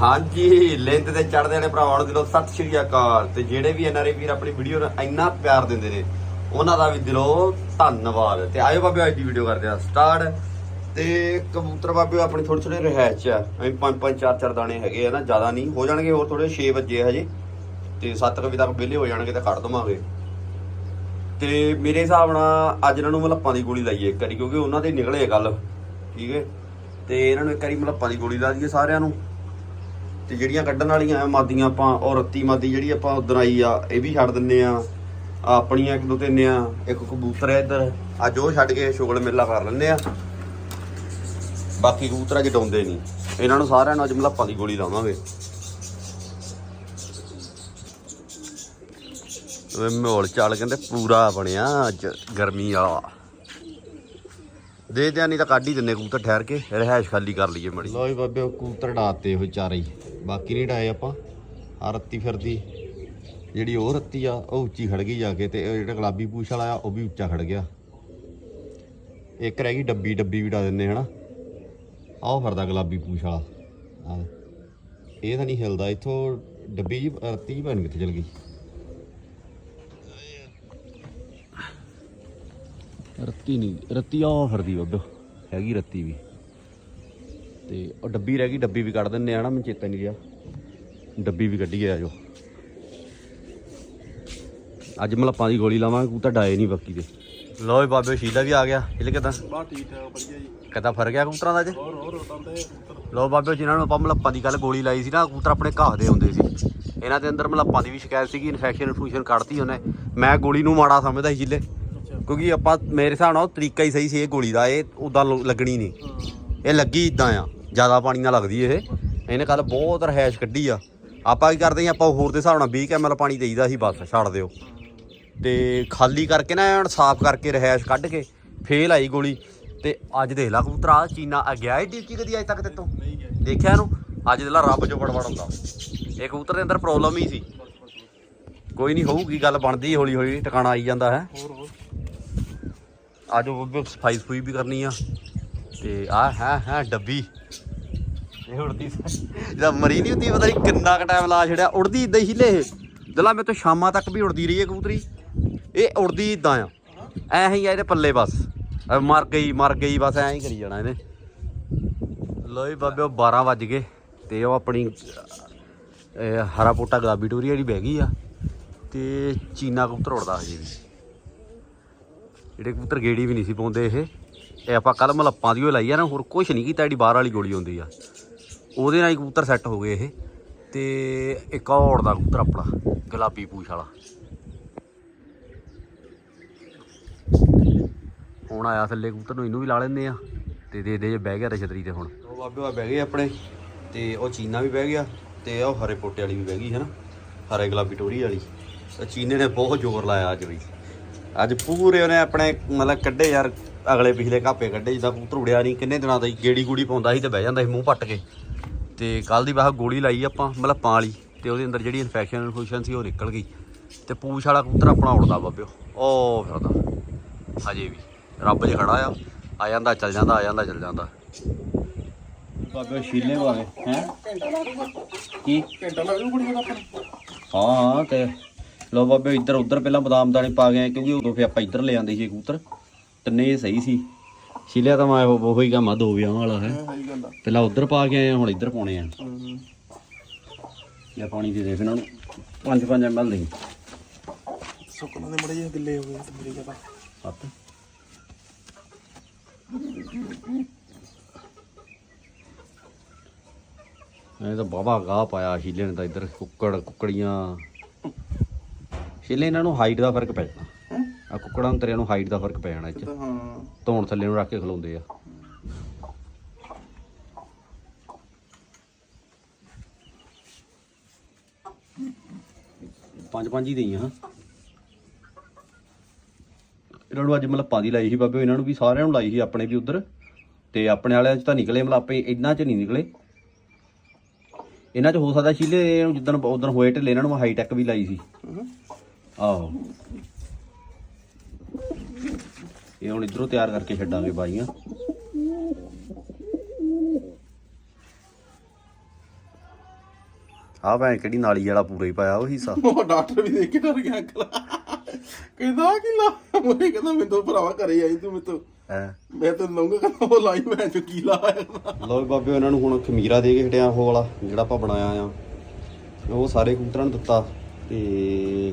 ਹਾਂਜੀ ਲਿੰਦ ਤੇ ਚੜਦੇ ਵਾਲੇ ਭਰਾਵਾਂ ਨੂੰ ਸਤਿ ਸ਼੍ਰੀ ਅਕਾਲ। ਤੇ ਜਿਹੜੇ ਵੀ ਐਨਆਰਏ ਵੀਰ ਆਪਣੀ ਵੀਡੀਓ ਨੂੰ ਇੰਨਾ ਪਿਆਰ ਦਿੰਦੇ ਨੇ, ਉਹਨਾਂ ਦਾ ਵੀ ਦਿਲੋਂ ਧੰਨਵਾਦ। ਤੇ ਆਇਓ ਬਾਬੇ, ਅੱਜ ਦੀ ਵੀਡੀਓ ਕਰਦੇ ਆ ਸਟਾਰਟ ਤੇ ਕਬੂਤਰ ਬਾਬੇ, ਆਪਣੀ ਥੋੜੀ ਥੋੜੀ ਰਹਿਚ ਆ। ਅਸੀਂ ਪੰਜ ਪੰਜ, ਚਾਰ ਚਾਰ ਦਾਣੇ ਹੈਗੇ ਆ ਨਾ, ਜ਼ਿਆਦਾ ਨਹੀਂ। ਹੋ ਜਾਣਗੇ ਹੋਰ ਥੋੜੇ 6 ਵਜੇ ਹਜੇ। ਤੇ 7 ਵਜੇ ਤੱਕ ਵਿਹਲੇ ਹੋ ਜਾਣਗੇ ਤਾਂ ਕੱਢ ਦਵਾਂਗੇ। ਤੇ ਮੇਰੇ ਹਿਸਾਬ ਨਾਲ ਅੱਜ ਇਹਨਾਂ ਨੂੰ ਮਲੱਪਾਂ ਦੀ ਗੋਲੀ ਲਾਈਏ ਇੱਕ ਵਾਰੀ, ਕਿਉਂਕਿ ਉਹਨਾਂ ਦੇ ਨਿਕਲੇ ਗੱਲ। ਠੀਕ ਹੈ? ਤੇ ਇਹਨਾਂ ਨੂੰ ਇੱਕ ਵਾਰੀ ਮਲੱਪਾਂ ਦੀ ਗੋਲੀ ਲਾ ਦਈਏ ਸਾਰਿਆਂ ਨੂੰ। ਤੇ ਜਿਹੜੀਆਂ ਕੱਢਣ ਵਾਲੀਆਂ ਆ, ਮਾਦੀਆਂ ਆਪਾਂ ਔਰ ਮਾਦੀ ਜਿਹੜੀ ਆਪਾਂ ਉਦੋਂ ਆਈ ਆ, ਇਹ ਵੀ ਛੱਡ ਦਿੰਨੇ ਆ। ਆਪਣੀਆਂ ਇੱਕ ਦੋ ਤਿੰਨ ਆ, ਇੱਕ ਕਬੂਤਰ ਹੈ ਇੱਧਰ। ਅੱਜ ਉਹ ਛੱਡ ਕੇ ਸ਼ੁਗਲ ਮੇਲਾ ਕਰ ਲੈਂਦੇ ਆ। ਬਾਕੀ ਕਬੂਤਰਾਂ ਕੇ ਡਾਉਂਦੇ ਨਹੀਂ। ਇਹਨਾਂ ਨੂੰ ਸਾਰਿਆਂ ਨੂੰ ਅੱਜ ਮਲਾਪਾਂ ਦੀ ਗੋਲੀ ਲਾਵਾਂਗੇ। ਵੇ ਮੋਲ ਚਾਲ ਕਹਿੰਦੇ ਪੂਰਾ ਬਣਿਆ ਅੱਜ, ਗਰਮੀ ਆ। ਦੇ ਦਿਆਂ ਨਹੀਂ ਤਾਂ ਕੱਢ ਹੀ ਦਿੰਨੇ ਕਬੂਤਰ ਠਹਿਰ ਕੇ ਰਹਿائش ਖਾਲੀ ਕਰ ਲਈਏ ਮੜੀ ਲੋ ਜੀ ਬਾਬੇ ਕਬੂਤਰ ਡਾਤੇ ਹੋਏ ਚਾਰੇ ਬਾਕੀ ਨਹੀਂ ਡਾਏ ਆਪਾਂ। ਆ ਰੱਤੀ ਫਿਰਦੀ। ਜਿਹੜੀ ਉਹ ਰੱਤੀ ਆ, ਉਹ ਉੱਚੀ ਖੜ ਗਈ ਜਾ ਕੇ ਤੇ ਉਹ ਜਿਹੜਾ ਗੁਲਾਬੀ ਪੂਛ ਵਾਲਾ ਆ, ਉਹ ਵੀ ਉੱਚਾ ਖੜ ਗਿਆ। ਇੱਕ ਰਹਿ ਗਈ ਡੱਬੀ ਡੱਬੀ ਵੀ ਡਾ ਦਿੰਨੇ ਹਨਾ। ਆਹ ਫਿਰਦਾ ਗੁਲਾਬੀ ਪੂਛ ਵਾਲਾ। ਆਹ। ਇਹ ਤਾਂ ਨਹੀਂ ਹਿਲਦਾ, ਇੱਥੋਂ ਡੱਬੀ ਜੀ ਰੱਤੀ ਜੀ ਬਣ ਕਿੱਥੇ ਚਲ ਗਈ। ਰੱਤੀ ਨਹੀਂ, ਰੱਤੀ ਆ ਫਿਰਦੀ ਬੱਬੋ ਹੈਗੀ ਰੱਤੀ ਵੀ। ਤੇ ਉਹ ਡੱਬੀ ਰਹਿ ਗਈ ਡੱਬੀ ਵੀ ਕੱਢ ਦਿੰਨੇ ਆ ਨਾ ਮੈਨੂੰ ਚੇਤਾ ਨਹੀਂ ਰਿਹਾ। ਡੱਬੀ ਵੀ ਕੱਢੀ ਆ ਜੋ। ਅੱਜ ਮਲੱਪਾਂ ਦੀ ਗੋਲੀ ਲਾਵਾਂਗੇ ਕਬੂਤਰ ਡਾਏ ਨਹੀਂ ਬਾਕੀ ਦੇ। ਵੀ ਬਾਬੇ ਸ਼ੀਲਾ ਵੀ ਆ ਗਿਆ। ਇਹ ਕਿਦਾਂ? ਬਾ ਠੀਕ ਠਾਕ ਵਧੀਆ ਜੀ। ਕਿਦਾਂ ਫ਼ਰਕ ਆ ਕਬੂਤਰਾਂ ਦਾ ਅੱਜ? ਹੋਰ ਲੋ ਬਾਬੇ ਜਿਨ੍ਹਾਂ ਨੂੰ ਆਪਾਂ ਮਲੱਪਾਂ ਦੀ ਕੱਲ ਗੋਲੀ ਲਾਈ ਸੀ ਨਾ ਕਬੂਤਰ ਆਪਣੇ ਘਾਹ ਦੇ ਹੁੰਦੇ ਸੀ। ਇਹਨਾਂ ਦੇ ਅੰਦਰ ਮਲੱਪਾਂ ਦੀ ਵੀ ਸ਼ਿਕਾਇਤ ਸੀਗੀ ਇਨਫੈਕਸ਼ਨ ਇਨਫੂਸ਼ਨ ਕੱਢਤੀ ਉਹਨੇ। ਮੈਂ ਗੋਲੀ ਨੂੰ ਮਾੜਾ ਸਮਝਦਾ ਸੀ ਜਿੱਲੇ ਕਿਉਂਕਿ ਆਪਾਂ ਮੇਰੇ ਹਿਸਾਬ ਨਾਲ ਉਹ ਤਰੀਕਾ ਹੀ ਸਹੀ ਸੀ ਇਹ ਗੋਲੀ ਦਾ ਇਹ ਉਦਾਂ ਲੱਗਣੀ ਨਹੀਂ। ਇਹ ਲੱਗੀ ਇਦਾਂ ਆ। ਜ਼ਿਆਦਾ ਪਾਣੀ ਨਾ ਲੱਗਦੀ ਇਹ। ਇਹਨੇ ਕੱਲ ਬਹੁਤ ਰਹਿਸ਼ ਕੱਢੀ ਆ। ਆਪਾਂ ਕੀ ਕਰਦੇ ਆ ਆਪਾਂ ਹੋਰ ਦੇ ਹਿਸਾਬ ਨਾਲ 20 ml ਪਾਣੀ ਦੇਈਦਾ ਸੀ, ਬਸ ਛੱਡ ਦਿਓ। ਤੇ ਖਾਲੀ ਕਰਕੇ ਨਾ ਐਨ ਸਾਫ਼ ਕਰਕੇ ਰਹਿਸ਼ ਕੱਢ ਕੇ ਫੇਲ ਆਈ ਗੋਲੀ। ਤੇ ਅੱਜ ਦੇਖ ਲਾ ਕਬੂਤਰ ਆ ਚੀਨਾ ਆ ਗਿਆ ਇਹ ਡਿਊਟੀ ਕਦੀ ਅੱਜ ਤੱਕ ਤੇਤੋਂ? ਦੇਖਿਆ ਇਹਨੂੰ? ਅੱਜ ਦੇ ਲਾ ਰੱਬ ਚੋਂ ਬੜਬੜ ਹੁੰਦਾ। ਇਹ ਕਬੂਤਰ ਦੇ ਅੰਦਰ ਪ੍ਰੋਬਲਮ ਹੀ ਸੀ। ਕੋਈ ਨਹੀਂ ਹੋਊਗੀ, ਗੱਲ ਬਣਦੀ ਹੌਲੀ ਹੌਲੀ ਟਿਕਾਣਾ ਆਈ ਜਾਂਦਾ ਹੈ। ਹੋਰ ਹੋਰ ਆਜੋ ਸਫ਼ਾਈ ਸੁਈ ਵੀ ਕਰਨੀ ਆ। ਤੇ ਆ ਹੈ ਹੈ ਡੱਬੀ। ਇਹ ਉੜਦੀ ਜਿਹਦਾ ਮਰੀ ਨਹੀਂ ਹੁੰਦੀ, ਪਤਾ ਨਹੀਂ ਕਿੰਨਾ ਕ ਟਾਈਮ ਲਾ ਛੜਿਆ ਉੜਦੀ ਇਦਾਂ ਹੀ ਲੇ ਦਲਾ ਮੇਰੇ ਤੋਂ ਸ਼ਾਮਾਂ ਤੱਕ ਵੀ ਉੜਦੀ ਰਹੀ ਹੈ ਕਬੂਤਰੀ। ਇਹ ਉੜਦੀ ਇਦਾਂ ਆ। ਐ ਹੀ ਆ ਇਹਦੇ ਪੱਲੇ ਬਸ। ਮਰ ਗਈ ਮਰ ਗਈ, ਬਸ ਐਂ ਹੀ ਕਰੀ ਜਾਣਾ ਇਹਨੇ। ਲੋ ਜੀ ਬਾਬੇ, ਉਹ 12 ਵੱਜ ਗਏ ਤੇ ਉਹ ਆਪਣੀ ਹਰਾ ਪੋਟਾ ਗੁਲਾਬੀ ਟੋਰੀ ਜਿਹੜੀ ਬਹਿ ਗਈ ਆ ਤੇ ਚੀਨਾ ਕਬੂਤਰ ਉੜਦਾ ਹਜੇ ਵੀ। ਜਿਹੜੇ ਕਬੂਤਰ ਗੇੜੀ ਵੀ ਨਹੀਂ ਸੀ ਪਾਉਂਦੇ ਇਹ। ਇਹ ਆਪਾਂ ਕੱਲ ਮਲੱਪਾਂ ਦੀ ਉਹ ਲਾਈ ਆ ਨਾ, ਹੋਰ ਕੁਝ ਨਹੀਂ ਕੀਤਾ, ਜਿਹੜੀ ਬਾਹਰ ਵਾਲੀ ਗੋਲੀ ਹੁੰਦੀ ਆ। ਉਹਦੇ ਨਾਲ ਹੀ ਕਬੂਤਰ ਸੈੱਟ ਹੋ ਗਏ ਇਹ। ਤੇ ਇੱਕ ਔੜ ਦਾ ਕਬੂਤਰ ਆਪਣਾ, ਗੁਲਾਬੀ ਪੂਛ ਵਾਲਾ। ਹੁਣ ਆਇਆ ਥੱਲੇ ਕਬੂਤਰ ਨੂੰ, ਇਹਨੂੰ ਵੀ ਲਾ ਲੈਂਦੇ ਆ। ਤੇ ਦੇ ਦੇ ਜੇ ਬਹਿ ਗਿਆ ਰਛਤਰੀ ਤੇ ਹੁਣ। ਉਹ ਬਾਬੇ ਆ ਬਹਿ ਗਏ ਆਪਣੇ। ਤੇ ਉਹ ਚੀਨਾ ਵੀ ਬਹਿ ਗਿਆ, ਤੇ ਉਹ ਹਰੇ ਪੋਟੇ ਵਾਲੀ ਵੀ ਬਹਿ ਗਈ ਹੈ ਨਾ ਹਰੇ ਗੁਲਾਬੀ ਟੋਰੀ ਵਾਲੀ। ਚੀਨੇ ਨੇ ਬਹੁਤ ਜ਼ੋਰ ਲਾਇਆ ਅੱਜ ਵੀ। ਅੱਜ ਪੂਰੇ ਉਹਨੇ ਆਪਣੇ ਮਤਲਬ ਕੱਢੇ ਯਾਰ, ਅਗਲੇ ਪਿਛਲੇ ਘਾਪੇ ਕੱਢੇ, ਜਿੱਦਾਂ ਕਬੂਤਰ ਉੜਿਆ ਨਹੀਂ, ਕਿੰਨੇ ਦਿਨਾਂ ਦਾ ਹੀ ਗੇੜੀ ਗੂੜੀ ਪਾਉਂਦਾ ਸੀ ਤੇ ਬਹਿ ਜਾਂਦਾ ਸੀ ਮੂੰਹ ਪੱਟ ਕੇ। ਤੇ ਕੱਲ ਦੀ ਬਾਹ ਗੋਲੀ ਲਾਈ ਆਪਾਂ ਮਲੱਪਾਂ ਵਾਲੀ ਤੇ ਉਹਦੇ ਅੰਦਰ ਜਿਹੜੀ ਇਨਫੈਕਸ਼ਨ ਇਨਫੂਸ਼ਨ ਸੀ ਉਹ ਨਿਕਲ ਗਈ ਤੇ ਪੂਛ ਵਾਲਾ ਕਬੂਤਰ ਆਪਣਾ ਉੜਦਾ ਬਾਬਿਓ ਉਹ ਫਿਰਦਾ। ਹਜੇ ਵੀ। ਰੱਬ ਜੇ ਖੜਾ ਆ ਆ ਜਾਂਦਾ ਚੱਲ ਜਾਂਦਾ ਆ ਜਾਂਦਾ ਚੱਲ ਜਾਂਦਾ। ਬਾਬਿਓ ਸ਼ੀਲੇ ਵਾਲੇ ਹੈ? ਕੀ? ਘੰਟਾ ਲੱਗ ਜੂ ਕੁੜੀ ਦਾ ਆਪਾਂ ਹਾਂ ਹਾਂ ਤੇ ਲੋ ਬਾਬੇ ਇੱਧਰ ਉੱਧਰ ਪਹਿਲਾਂ ਬਦਾਮ ਦਾਣੇ ਪਾ ਗਏ ਕਿਉਂਕਿ ਉਦੋਂ ਫੇ ਆਪਾਂ ਇੱਧਰ ਲੈ ਆਂਦੇ ਸੀ ਕਬੂਤਰ। ਤਿੰਨੇ ਸਹੀ ਸੀ। ਛਿਲਿਆ ਤਾਂ ਮੈਂ ਉਹ ਉਹੀ ਕੰਮ ਆ ਦੋ ਵਿਆਹ ਵਾਲਾ ਹੈ। ਸਹੀ ਗੱਲ ਆ। ਪਹਿਲਾਂ ਉੱਧਰ ਪਾ ਕੇ ਆਏ ਆ, ਹੁਣ ਇੱਧਰ ਪਾਉਣੇ ਆ। ਹੂੰ ਜਾਂ ਪਾਣੀ ਦੇ ਦੇ ਇਹਨਾਂ ਨੂੰ 5-5 ml ਦੇ। ਸੁੱਕਣਾ ਦੇ ਮੜੇ ਜਿਹੇ ਗਿੱਲੇ ਹੋ ਗਏ ਤੇ ਮੇਰੀ ਜਗ੍ਹਾ ਸੱਤ। ਇਹ ਤਾਂ ਬਾਬਾ ਗਾਹ ਪਾਇਆ ਸ਼ੀਲੇ ਨੇ ਤਾਂ ਇੱਧਰ ਕੁੱਕੜ ਕੁੱਕੜੀਆਂ। ਸ਼ੀਲੇ ਇਹਨਾਂ ਨੂੰ ਹਾਈਟ ਦਾ ਫ਼ਰਕ ਪੈ ਜਾਣਾ। ਆ ਕੁੱਕੜਾਂ ਨੂੰ ਤੇਰਿਆਂ ਨੂੰ ਹਾਈਟ ਦਾ ਫ਼ਰਕ ਪੈ ਜਾਣਾ ਤਾਂ ਹਾਂ। ਧੌਣ ਥੱਲੇ ਨੂੰ ਰੱਖ ਕੇ ਖਲੋਂਦੇ ਆ। ਪੰਜ ਪੰਜ ਹੀ ਦੇਈਆਂ। ਹਾਂ ਇਹਨਾਂ ਨੂੰ ਅੱਜ ਮਲੱਪਾਂ ਦੀ ਲਾਈ ਸੀ ਬਾਬੇ ਇਹਨਾਂ ਨੂੰ ਵੀ ਸਾਰਿਆਂ ਨੂੰ ਲਾਈ ਸੀ ਆਪਣੇ ਵੀ ਉਧਰ। ਤੇ ਆਪਣੇ ਵਾਲਿਆਂ ਚ ਤਾਂ ਨਿਕਲੇ ਮਲੱਪੇ ਇਹਨਾਂ ਚ ਨਹੀਂ ਨਿਕਲੇ। ਇਹਨਾਂ ਚ ਹੋ ਸਕਦਾ ਨੂੰ ਜਿੱਦਣ ਉਦੋਂ ਹੋਏ ਢਿੱਲੇ ਇਹਨਾਂ ਨੂੰ ਹਾਈ ਟੈਕ ਵੀ ਲਾਈ ਸੀ। ਆਹੋ। ਇਹ ਹੁਣ ਇਧਰੋਂ ਤਿਆਰ ਕਰਕੇ ਛੱਡਾਂਗੇ ਬਾਈਆਂ। ਆ ਭੈਣ ਕਿਹੜੀ ਨਾਲੀ ਵਾਲਾ ਪੂਰਾ ਹੀ ਪਾਇਆ ਉਹ ਹਿੱਸਾ। ਉਹ ਡਾਕਟਰ ਵੀ ਦੇਖ ਕੇ ਡਰ ਗਿਆ ਅੰਕਲ। ਕਹਿੰਦਾ ਕਿ ਲਾ ਮੈਂ ਕਹਿੰਦਾ ਮੈਂ ਤੋਂ ਭਰਾਵਾ ਘਰੇ ਆਈ ਤੂੰ ਮੈਂ ਤੋਂ ਹੈ? ਮੈਂ ਤਾਂ ਲਊਂਗਾ ਕਹਿੰਦਾ ਉਹ ਲਾਈ ਮੈਂ ਚ ਕੀ ਲਾਇਆ ਲੋ ਬਾਬੇ ਉਹਨਾਂ ਨੂੰ ਹੁਣ ਖਮੀਰਾ ਦੇ ਕੇ ਹਟਿਆ ਉਹ ਵਾਲਾ ਜਿਹੜਾ ਆਪਾਂ ਬਣਾਇਆ ਆ। ਉਹ ਸਾਰੇ ਕਬੂਤਰਾਂ ਨੂੰ ਦਿੱਤਾ ਤੇ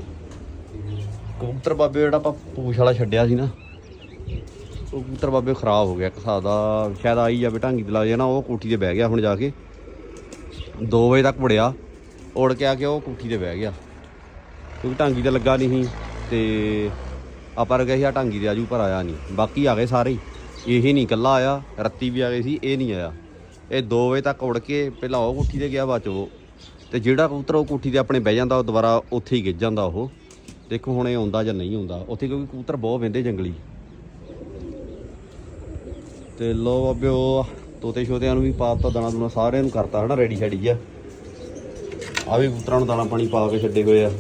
ਕਬੂਤਰ ਬਾਬੇ ਜਿਹੜਾ ਆਪਾਂ ਪੂਛ ਵਾਲਾ ਛੱਡਿਆ ਸੀ ਨਾ ਉਹ ਕਬੂਤਰ ਬਾਬੇ ਖਰਾਬ ਹੋ ਗਿਆ, ਇੱਕ ਹਿਸਾਬ ਦਾ, ਸ਼ਾਇਦ ਆਈ ਜਾਵੇ, ਢਾਂਗੀ ਤੇ ਲੱਗ ਜਾਣਾ, ਉਹ ਕੋਠੀ ਤੇ ਬਹਿ ਗਿਆ ਹੁਣ ਜਾ ਕੇ। 2 ਵਜੇ ਤੱਕ ਵੜਿਆ, ਉੜ ਕੇ ਆ ਕੇ ਉਹ ਕੋਠੀ ਤੇ ਬਹਿ ਗਿਆ। ਕਿਉਂਕਿ ਢਾਂਗੀ ਤੇ ਲੱਗਾ ਨਹੀਂ ਸੀ, ਤੇ ਆਪਾਂ ਰਗੇ ਸੀ ਆ ਢਾਂਗੀ ਤੇ ਆਜੂ, ਪਰ ਆਇਆ ਨਹੀਂ। ਬਾਕੀ ਆ ਗਏ ਸਾਰੇ ਹੀ। ਇਹ ਨਹੀਂ, ਇਕੱਲਾ ਆਇਆ, ਰੱਤੀ ਵੀ ਆ ਗਏ ਸੀ, ਇਹ ਨਹੀਂ ਆਇਆ। ਇਹ 2 ਵਜੇ ਤੱਕ ਉੜ ਕੇ, ਪਹਿਲਾਂ ਉਹ ਕੋਠੀ ਤੇ ਗਿਆ, ਬਾਅਦ ਚ ਉਹ। ਤੇ ਜਿਹੜਾ ਕਬੂਤਰ ਉਹ ਕੋਠੀ ਤੇ ਆਪਣੇ ਬਹਿ ਜਾਂਦਾ, ਉਹ ਦੁਬਾਰਾ ਉੱਥੇ ਹੀ ਗਿੱਜ ਜਾਂਦਾ ਉਹ। ਦੇਖੋ ਹੁਣ ਇਹ ਆਉਂਦਾ ਜਾਂ ਨਹੀਂ ਆਉਂਦਾ। ਉੱਥੇ ਕਿਉਂਕਿ ਕਬੂਤਰ ਬਹੁਤ ਵਹਿੰਦੇ ਜੰਗਲੀ। ਤੇ ਲੋ ਬਾਬਿਓ, ਤੋਤੇ ਛੋਤਿਆਂ ਨੂੰ ਵੀ ਪਾਤਾ ਦਾਣਾ ਦੂਣਾ ਸਾਰਿਆਂ ਨੂੰ ਕਰਤਾ, ਹਨਾ, ਰੈਡੀ ਸ਼ੈਡੀ ਜਿਹਾ। ਆ ਵੀ ਕਬੂਤਰਾਂ ਨੂੰ ਦਾਣਾ ਪਾਣੀ ਪਾ ਕੇ ਛੱਡੇ ਹੋਏ ਆ।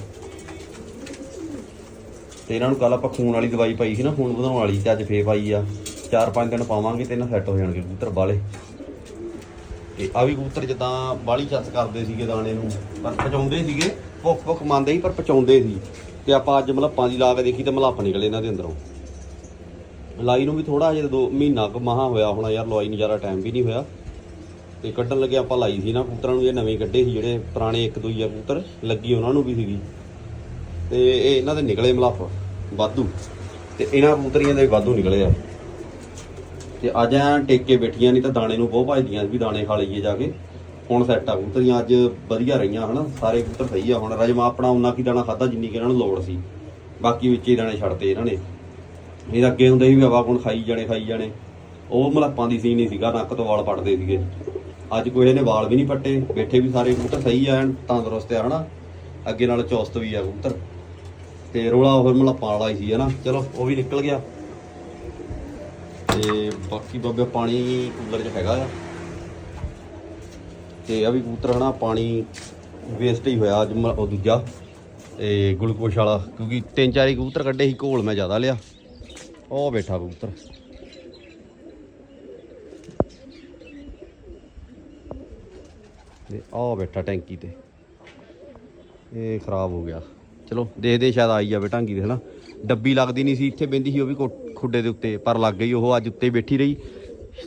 ਤੇ ਇਹਨਾਂ ਨੂੰ ਕੱਲ ਆਪਾਂ ਖੂਨ ਵਾਲੀ ਦਵਾਈ ਪਾਈ ਸੀ ਨਾ, ਖੂਨ ਵਧਾਉਣ ਵਾਲੀ, ਤੇ ਅੱਜ ਫੇਰ ਪਾਈ ਆ। ਚਾਰ ਪੰਜ ਦਿਨ ਪਾਵਾਂਗੇ ਤੇ ਇਹਨਾਂ ਸੈੱਟ ਹੋ ਜਾਣਗੇ ਕਬੂਤਰ ਬਾਲੇ ਤੇ ਆ ਵੀ ਕਬੂਤਰ ਜਿੱਦਾਂ ਬਾਲੀ ਚੱਤ ਕਰਦੇ ਸੀਗੇ ਦਾਣੇ ਨੂੰ, ਪਰ ਪਚਾਉਂਦੇ ਸੀਗੇ ਭੁੱਖ ਭੁੱਖ ਮੰਨਦੇ ਸੀ, ਪਰ ਪਚਾਉਂਦੇ ਸੀ। ਤੇ ਆਪਾਂ ਅੱਜ ਮਲੱਪਾਂ ਦੀ ਲਾ ਕੇ ਦੇਖੀ ਤੇ ਮਲੱਪ ਨਿਕਲੇ ਇਹਨਾਂ ਦੇ ਅੰਦਰੋਂ। ਲਾਈ ਨੂੰ ਵੀ ਥੋੜਾ ਜਿਹਾ ਦੋ ਮਹੀਨਾ ਕੁ ਮਹਾ ਹੋਇਆ ਹੋਣਾ ਯਾਰ ਲਵਾਈ ਨੂੰ ਜ਼ਿਆਦਾ ਟਾਈਮ ਵੀ ਨਹੀਂ ਹੋਇਆ। ਤੇ ਕੱਢਣ ਲੱਗੇ ਆਪਾਂ ਲਾਈ ਸੀ ਨਾ ਕਬੂਤਰਾਂ ਨੂੰ, ਇਹ ਨਵੇਂ ਕੱਢੇ ਸੀ ਜਿਹੜੇ ਪੁਰਾਣੇ ਇੱਕ ਦੋ ਹੀ ਆ ਕਬੂਤਰ, ਲੱਗੀ ਉਹਨਾਂ ਨੂੰ ਵੀ ਸੀਗੀ। ਤੇ ਇਹ ਇਹਨਾਂ ਦੇ ਨਿਕਲੇ ਮਲੱਪ, ਵਾਧੂ। ਤੇ ਇਹਨਾਂ ਕਬੂਤਰੀਆਂ ਦੇ ਵਾਧੂ ਨਿਕਲੇ ਆ। ਤੇ ਅੱਜ ਐਂ ਟੇਕੇ ਬੈਠੀਆਂ ਨਹੀਂ ਤਾਂ ਦਾਣੇ ਨੂੰ ਬਹੁਤ ਭਜਦੀਆਂ ਵੀ ਦਾਣੇ ਖਾ ਲਈਏ ਜਾ ਕੇ। ਹੁਣ ਸੈੱਟ ਆ ਕਬੂਤਰੀਆਂ, ਅੱਜ ਵਧੀਆ ਰਹੀਆਂ ਹਨਾ, ਸਾਰੇ ਕਬੂਤਰ ਸਹੀ ਆ। ਹੁਣ ਰਜਮਾ ਆਪਣਾ ਉਨਾ ਕੀ ਦਾਣਾ ਖਾਦਾ ਜਿੰਨੀ ਕਿ ਇਹਨਾਂ ਨੂੰ ਲੋੜ ਸੀ। ਬਾਕੀ ਵਿੱਚ ਹੀ ਦਾਣੇ ਛੱਡਤੇ ਇਹਨਾਂ ਨੇ। ਇਹ ਅੱਗੇ ਹੁੰਦੇ ਸੀ ਵੀ ਹਵਾ ਕੋਣ ਖਾਈ ਜਾਣੇ ਖਾਈ ਜਾਣੇ। ਉਹ ਮਲੱਪਾਂ ਦੀ ਸੀ, ਨਹੀਂ ਸੀਗਾ, ਨੱਕ ਤੋਂ ਵਾਲ ਪੱਟਦੇ ਸੀਗੇ। ਅੱਜ ਕੋਈ ਇਹਨੇ ਵਾਲ ਵੀ ਨਹੀਂ ਪੱਟੇ, ਬੈਠੇ ਵੀ ਸਾਰੇ ਕਬੂਤਰ ਸਹੀ ਆ, ਐਨ ਤੰਦਰੁਸਤ ਆ, ਹਨਾ? ਅੱਗੇ ਨਾਲ ਚੌਸਤ ਵੀ ਆ ਕਬੂਤਰ। ਤੇ ਰੋਲਾ ਉਹ ਮਲੱਪਾਂ ਵਾਲਾ ਹੀ ਸੀ, ਹਨਾ? ਚਲੋ, ਉਹ ਵੀ ਨਿਕਲ ਗਿਆ। ਤੇ ਬਾਕੀ ਬਾਬੇ, ਪਾਣੀ ਕੂਲਰ 'ਚ ਹੈਗਾ ਆ। ਤੇ ਆ ਵੀ ਕਬੂਤਰ, ਹਨਾ? ਪਾਣੀ ਵੇਸਟ ਹੀ ਹੋਇਆ ਅੱਜ ਮ- ਉਹ ਦੂਜਾ। ਇਹ ਗਲੂਕੋਸ਼ ਵਾਲਾ, ਕਿਉਂਕਿ ਤਿੰਨ ਚਾਰ ਹੀ ਕਬੂਤਰ ਕੱਢੇ ਸੀ, ਘੋਲ ਮੈਂ ਜ਼ਿਆਦਾ ਲਿਆ। ਉਹ ਬੈਠਾ ਕਬੂਤਰ। ਤੇ ਆਹ ਬੈਠਾ ਟੈਂਕੀ ਤੇ। ਇਹ ਖਰਾਬ ਹੋ ਗਿਆ। ਚਲੋ, ਦੇਖਦੇ ਸ਼ਾਇਦ ਆਈ ਜਾਵੇ ਢਾਂਗੀ ਦੇ ਹਨਾ? ਡੱਬੀ ਲੱਗਦੀ ਨਹੀਂ ਸੀ, ਇੱਥੇ ਬੈੰਦੀ ਸੀ ਉਹ ਵੀ ਕੋ- ਖੁੱਡੇ ਦੇ ਉੱਤੇ, ਪਰ ਲੱਗ ਗਈ, ਉਹ ਅੱਜ ਉੱਤੇ ਬੈਠੀ ਰਹੀ।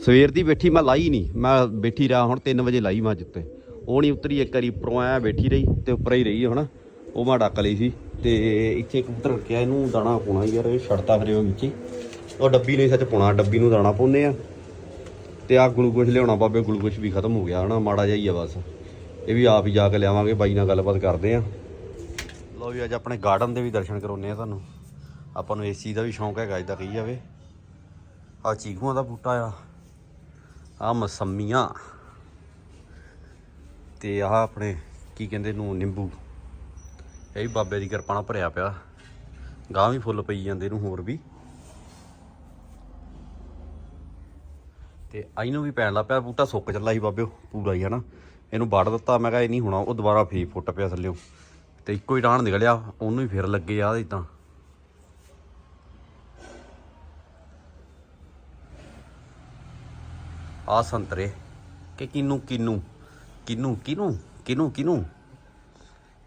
ਸਵੇਰ ਦੀ ਬੈਠੀ, ਮੈਂ ਲਾਈ ਨਹੀਂ। ਮੈਂ ਬੈਠੀ ਰਹਾ, ਹੁਣ 3 ਵਜੇ ਲਾਈ ਮੈਂ ਅੱਜ ਉੱਤੇ। ਉਹ ਨਹੀਂ ਉਤਰੀ, ਇੱਕ ਵਾਰੀ ਉੱਪਰੋਂ ਆਇਆ ਬੈਠੀ ਰਹੀ ਤੇ ਉੱਪਰ ਹੀ ਰਹੀ, ਹਨਾ? ਉਹ ਮੈਂ ਡੱਕ ਲਈ ਸੀ ਤੇ ਇੱਥੇ ਕਬੂਤਰ ਰੱਖਿਆ, ਇਹਨੂੰ ਦਾਣਾ ਪਾਉਣਾ ਯਾਰ, ਇਹ ਛੜਤਾ ਫਿਰ ਉਹ ਵਿੱਚ ਹੀ। ਉਹ ਡੱਬੀ ਨਹੀਂ ਸੱਚ ਪਾਉਣਾ, ਡੱਬੀ ਨੂੰ ਦਾਣਾ ਪਾਉਂਦੇ ਆ। ਤੇ ਆ ਗਲੂਕੋਸ਼ ਲਿਆਉਣਾ ਬਾਬੇ, ਗਲੂਕੋਸ਼ ਵੀ ਖਤਮ ਹੋ ਗਿਆ ਹਨਾ, ਮਾੜਾ ਜਿਹਾ ਹੀ ਆ ਬਸ। ਇਹ ਵੀ ਆਪ ਹੀ ਜਾ ਕੇ ਲਿਆਵਾਂਗੇ, ਬਾਈ ਨਾਲ ਗੱਲਬਾਤ ਕਰਦੇ ਆ। ਲਓ ਵੀ ਅੱਜ ਆਪਣੇ ਗਾਰਡਨ ਦੇ ਵੀ ਦਰਸ਼ਨ ਕਰਾਉਨੇ ਆ ਤੁਹਾਨੂੰ। ਆਪਾਂ ਨੂੰ ਇਸ ਚੀਜ਼ ਦਾ ਵੀ ਸ਼ੌਂਕ ਹੈਗਾ ਇਦਾਂ ਕਹੀ ਜਾਵੇ। ਆ ਚੀਕੂਆਂ ਦਾ ਬੂਟਾ ਆ ਆ ਮਸੰਮੀਆਂ। ਤੇ ਆਹ ਆਪਣੇ, ਕੀ ਕਹਿੰਦੇ ਨੂੰ ਨਿੰਬੂ। ਇਹ ਵੀ ਬਾਬੇ ਦੀ ਕਿਰਪਾ ਨਾਲ ਭਰਿਆ ਪਿਆ। ਗਾਂ ਵੀ ਫੁੱਲ ਪਈ ਜਾਂਦੇ ਇਹਨੂੰ ਹੋਰ ਵੀ। ਤੇ ਆਈ ਵੀ ਪੈਣ ਲੱਗ ਪਿਆ, ਬੂਟਾ ਸੁੱਕ ਚੱਲਾ ਸੀ ਬਾਬਿਓ, ਪੂਰਾ ਹੀ, ਹਨਾ। ਇਹਨੂੰ ਵੜ ਦਿੱਤਾ, ਮੈਂ ਕਿਹਾ ਇਹ ਨਹੀਂ ਹੋਣਾ, ਉਹ ਦੁਬਾਰਾ ਫੇਰ ਫੁੱਟ ਪਿਆ ਥੱਲਿਓ। ਤੇ ਇੱਕੋ ਹੀ ਟਾਣ ਨਿਕਲਿਆ, ਉਹਨੂੰ ਹੀ ਫਿਰ ਲੱਗੇ ਆ ਤਾਂ। ਆ ਸੰਤਰੇ, ਕਿ ਕਿੰਨੂ ਕਿਨੂੰ? ਕਿਨੂੰ ਕਿੰਨੂ? ਕਿੰਨੂ ਕਿੰਨੂ?